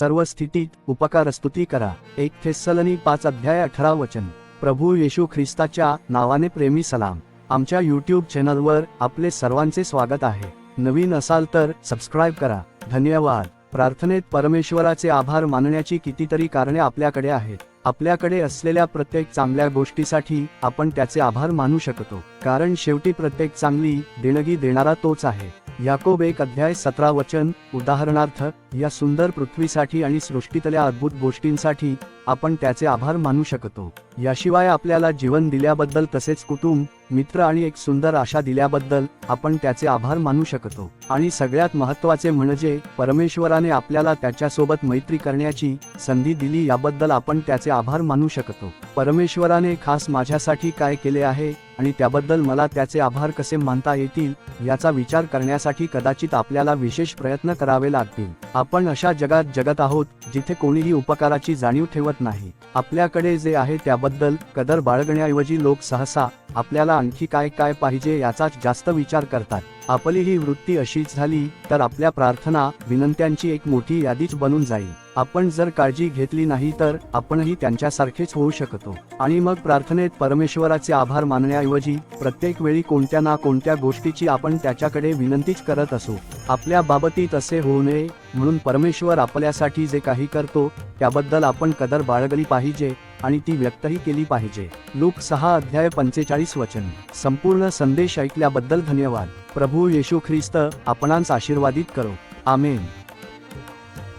सर्व स्थितीत उपकारस्तुती करा. एक थेसलनी पाच अध्याय अठरा वचन. प्रभू येशू ख्रिस्ताच्या नावाने प्रेमी सलाम. आमच्या यूट्यूब चॅनलवर आपले सर्वांचे स्वागत आहे. नवीन असाल तर सबस्क्राईब करा. धन्यवाद. प्रार्थनेत परमेश्वराचे आभार मानण्याची कितीतरी कारणे आपल्याकडे आहेत. आपल्याकडे असलेल्या प्रत्येक चांगल्या गोष्टीसाठी आपण त्याचे आभार मानू शकतो. कारण शेवटी प्रत्येक चांगली देणगी देणारा तोच आहे. याकोब एक अध्याय सतरा वचन उदाहरणार्थ या सुंदर पृथ्वीसाठी आणि सृष्टीतल्या अद्भुत गोष्टींसाठी आपण त्याचे आभार मानू शकतो. याशिवाय आपल्याला जीवन दिल्याबद्दल तसेच कुटुंब मित्र आणि एक सुंदर आशा दिल्याबद्दल आपण त्याचे आभार मानू शकतो. आणि सगळ्यात महत्त्वाचे म्हणजे परमेश्वराने आपल्याला त्याच्यासोबत मैत्री करण्याची संधी दिली याबद्दल आपण त्याचे आभार मानू शकतो. परमेश्वराने खास माझ्यासाठी काय केले आहे आणि त्याबद्दल मला त्याचे आभार कसे मानता येतील याचा विचार करण्यासाठी कदाचित आपल्याला विशेष प्रयत्न करावे लागतील. आपण अशा जगात जगत आहोत जिथे कोणीही उपकाराची जाणीव ठेवत नाही. आपल्याकडे जे आहे त्याबद्दल कदर बाळगण्याऐवजी लोक सहसा आपल्याला आणखी काय काय पाहिजे याचाच जास्त विचार करतात. आपली ही वृत्ती अशीच झाली तर आपल्या प्रार्थना विनंत्यांची एक मोठी यादीच बनून जाईल. आपण जर काळजी घेतली नाही तर आपणही त्यांच्यासारखेच होऊ शकतो. आणि मग प्रार्थनेत परमेश्वराचे आभार मानण्याऐवजी प्रत्येक वेळी कोणत्या ना कोणत्या गोष्टीची आपण त्याच्याकडे विनंतीच करत असू. आपल्या बाबतीत असे होऊ नये म्हणून परमेश्वर आपल्यासाठी जे काही करतो त्याबद्दल आपण कदर बाळगली पाहिजे आणि ती व्यक्तही केली पाहिजे. लूक सहा अध्याय पंचेचाळीस वचन. संपूर्ण संदेश ऐकल्याबद्दल धन्यवाद. प्रभू येशू ख्रिस्त आपणांस आशीर्वादित करो. आमेन.